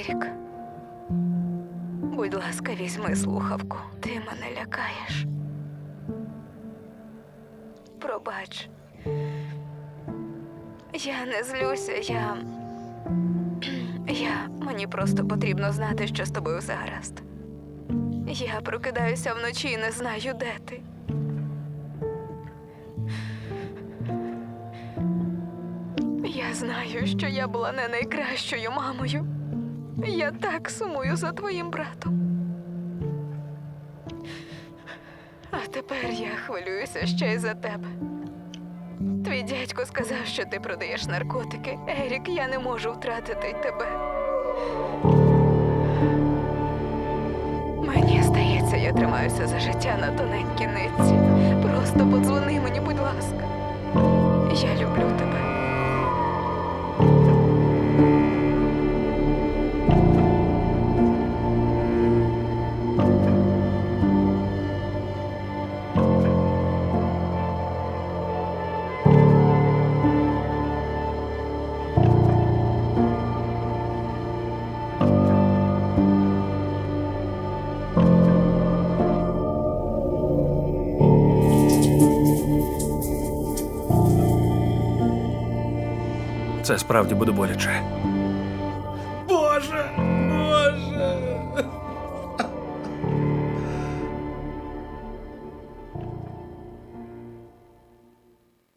Ерік. Будь ласка, візьми слухавку. Ти мене лякаєш. Пробач. Я не злюся, я. Я. Мені просто потрібно знати, що з тобою гаразд. Я прокидаюся вночі і не знаю, де ти. Я знаю, що я була не найкращою мамою. Я так сумую за твоїм братом. А тепер я хвилююся ще й за тебе. Твій дядько сказав, що ти продаєш наркотики. Ерік, я не можу втратити тебе. Мені здається, я тримаюся за життя на тоненькій нитці. Просто Це справді буде боляче.